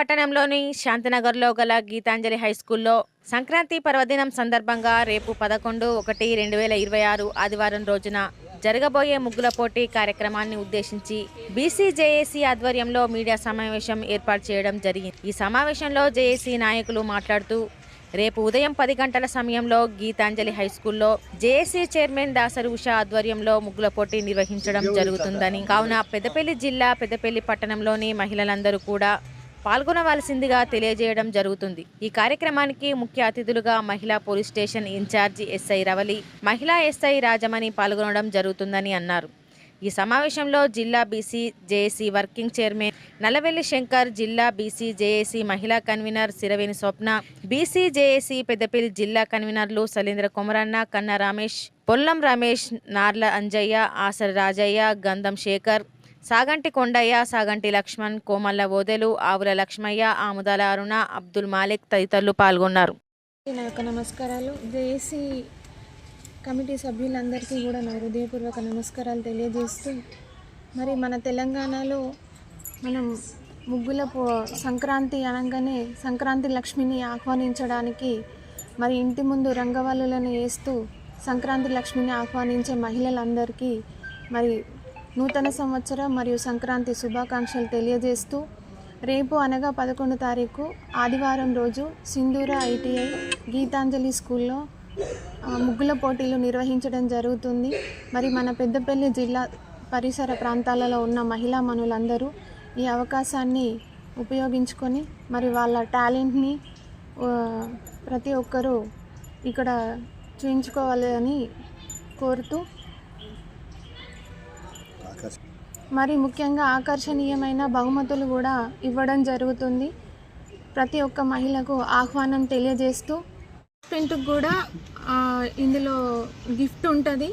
పట్టణంలోని శాంతినగర్లో గల గీతాంజలి హై స్కూల్లో సంక్రాంతి పర్వదినం సందర్భంగా రేపు పదకొండు ఒకటి రెండు వేల ఇరవై ఆరు ఆదివారం రోజున జరగబోయే ముగ్గుల పోటీ కార్యక్రమాన్ని ఉద్దేశించి బీసీ జేఏసీ ఆధ్వర్యంలో మీడియా సమావేశం ఏర్పాటు చేయడం జరిగింది. ఈ సమావేశంలో జేఏసీ నాయకులు మాట్లాడుతూ రేపు ఉదయం పది గంటల సమయంలో గీతాంజలి హై స్కూల్లో జేఏసీ చైర్మన్ దాసరి ఉషా ఆధ్వర్యంలో ముగ్గుల పోటీ నిర్వహించడం జరుగుతుందని. కావున పెద్దపల్లి జిల్లా పెద్దపల్లి పట్టణంలోని మహిళలందరూ కూడా పాల్గొనవలసిందిగా తెలియజేయడం జరుగుతుంది. ఈ కార్యక్రమానికి ముఖ్య అతిథులుగా మహిళా police station in-charge SI Ravali మహిళా ఎస్ఐ రాజమణి పాల్గొనడం జరుగుతుందని అన్నారు. ఈ సమావేశంలో జిల్లా BC JAC working chairman Nallavelli Shankar జిల్లా బీసీ జేఏసీ మహిళా convener Siraveni Swapna BC JAC Peddapalli జిల్లా కన్వీనర్లు సలీంద్ర కొమరన్న కన్న రమేష్ పొల్లం రమేష్ నార్ల అంజయ్య ఆసర రాజయ్య గంధం శేఖర్ సాగంటి కొండయ్య సాగంటి లక్ష్మణ్ కోమల్ల ఓదెలు ఆవుల లక్ష్మయ్య ఆముదాల అరుణ అబ్దుల్ మాలిక్ తదితరులు పాల్గొన్నారు. నా యొక్క నమస్కారాలు. జేసీ కమిటీ సభ్యులందరికీ కూడా నా హృదయపూర్వక నమస్కారాలు తెలియజేస్తూ మరి మన తెలంగాణలో మనం ముగ్గుల పో సంక్రాంతి అనగానే సంక్రాంతి లక్ష్మిని ఆహ్వానించడానికి మరి ఇంటి ముందు రంగవల్లులను వేస్తూ సంక్రాంతి లక్ష్మిని ఆహ్వానించే మహిళలందరికీ మరి నూతన సంవత్సరం మరియు సంక్రాంతి శుభాకాంక్షలు తెలియజేస్తూ రేపు అనగా పదకొండు తారీఖు ఆదివారం రోజు సింధూర ఐటీఐ గీతాంజలి స్కూల్లో ముగ్గుల పోటీలు నిర్వహించడం జరుగుతుంది. మరి మన పెద్దపల్లి జిల్లా పరిసర ప్రాంతాలలో ఉన్న మహిళా మనులందరూ ఈ అవకాశాన్ని ఉపయోగించుకొని మరి వాళ్ళ టాలెంట్ని ప్రతి ఒక్కరూ ఇక్కడ చూయించుకోవాలని కోరుతూ మరి ముఖ్యంగా ఆకర్షణీయమైన బహుమతులు కూడా ఇవ్వడం జరుగుతుంది. ప్రతి ఒక్క మహిళకు ఆహ్వానం తెలియజేస్తూ పార్టిసిపెంట్కి కూడా ఇందులో గిఫ్ట్ ఉంటుంది.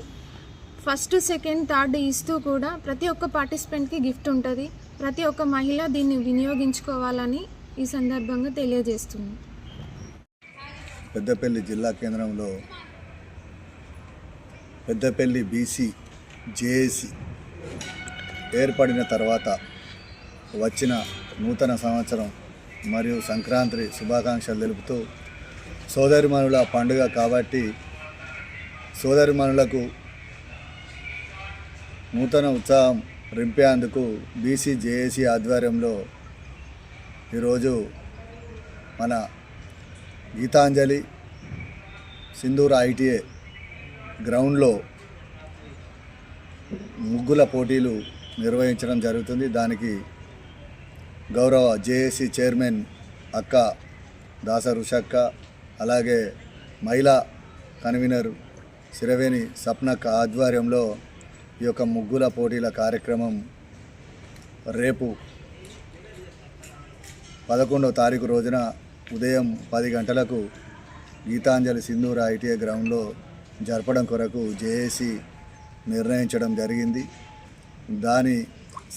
ఫస్ట్ సెకండ్ థర్డ్ ఇస్తూ కూడా ప్రతి ఒక్క పార్టిసిపెంట్కి గిఫ్ట్ ఉంటుంది. ప్రతి ఒక్క మహిళ దీన్ని వినియోగించుకోవాలని ఈ సందర్భంగా తెలియజేస్తుంది. పెద్దపల్లి జిల్లా కేంద్రంలో పెద్దపల్లి బీసీ జేఏసీ ఏర్పడిన తర్వాత వచ్చిన నూతన సంవత్సరం మరియు సంక్రాంతి శుభాకాంక్షలు తెలుపుతూ సోదరిమణుల పండుగ కాబట్టి సోదరిమణులకు నూతన ఉత్సాహం రింపేందుకు బీసీ జేఏసీ ఆధ్వర్యంలో ఈరోజు మన గీతాంజలి సింధూర్ ఐటీఏ గ్రౌండ్లో ముగ్గుల పోటీలు నిర్వహించడం జరుగుతుంది. దానికి గౌరవ జేఏసీ చైర్మన్ అక్క దాస రుషక్క అలాగే మహిళా కన్వీనర్ సిరవేణి సప్నక్క ఆధ్వర్యంలో ఈ యొక్క ముగ్గుల పోటీల కార్యక్రమం రేపు పదకొండవ తారీఖు రోజున ఉదయం పది గంటలకు గీతాంజలి సింధూర ఐటీఐ గ్రౌండ్లో జరపడం కొరకు జేఏసీ నిర్ణయించడం జరిగింది. దాని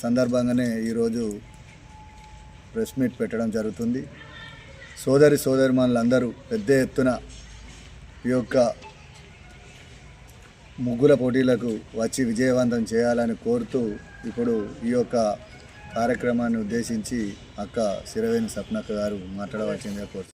సందర్భంగానే ఈరోజు ప్రెస్ మీట్ పెట్టడం జరుగుతుంది. సోదరి సోదరిమణులందరూ పెద్ద ఎత్తున ఈ యొక్క ముగ్గుల పోటీలకు వచ్చి విజయవంతం చేయాలని కోరుతూ ఇప్పుడు ఈ యొక్క కార్యక్రమాన్ని ఉద్దేశించి అక్క శిరవేణి సప్నక్క గారు మాట్లాడవలసిందిగా కోరుతున్నారు